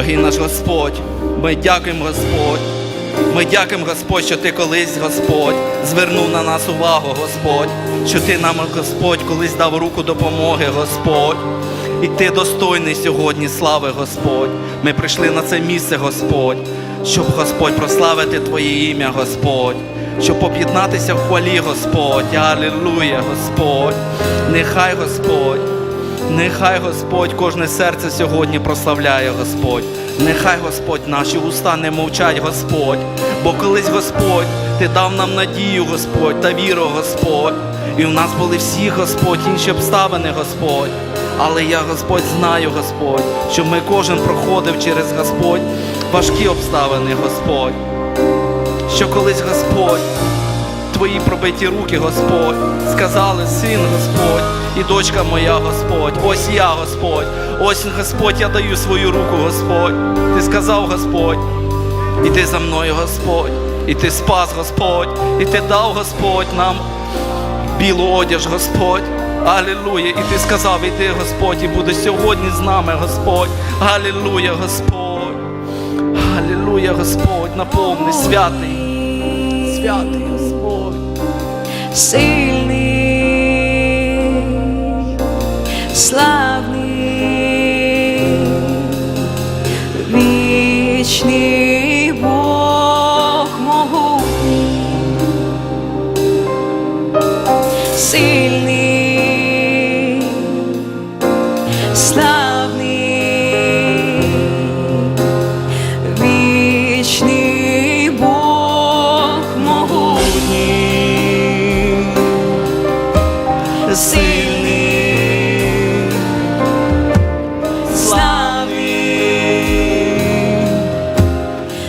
Дорогий наш Господь, ми дякуємо Господь. Ми дякуємо Господь, що Ти колись, Господь, звернув на нас увагу, Господь, що Ти нам, Господь, колись дав руку допомоги, Господь. І Ти достойний сьогодні, слави, Господь. Ми прийшли на це місце, Господь, щоб, Господь, прославити Твоє ім'я, Господь, щоб об'єднатися в хвалі, Господь. Алілуя, Господь. Нехай, Господь. Нехай Господь кожне серце сьогодні прославляє Господь. Нехай Господь наші уста не мовчать, Господь. Бо колись Господь, Ти дав нам надію, Господь, та віру, Господь. І в нас були всі, Господь, інші обставини, Господь. Але я, Господь, знаю, Господь, що ми кожен проходив через Господь важкі обставини, Господь. Що колись Господь твої пробиті руки, Господь, сказали, син Господь і дочка моя, Господь, ось я, Господь, ось Господь, я даю свою руку, Господь. Ти сказав, Господь, і ти за мною, Господь, і ти спас, Господь, і ти дав Господь нам білу одяж, Господь. Алілуя. І ти сказав, іди, Господь, і буде сьогодні з нами, Господь. Алілуя, Господь. Алілуя, Господь, наповни святий. Святий Господь. slavni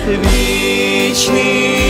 вічний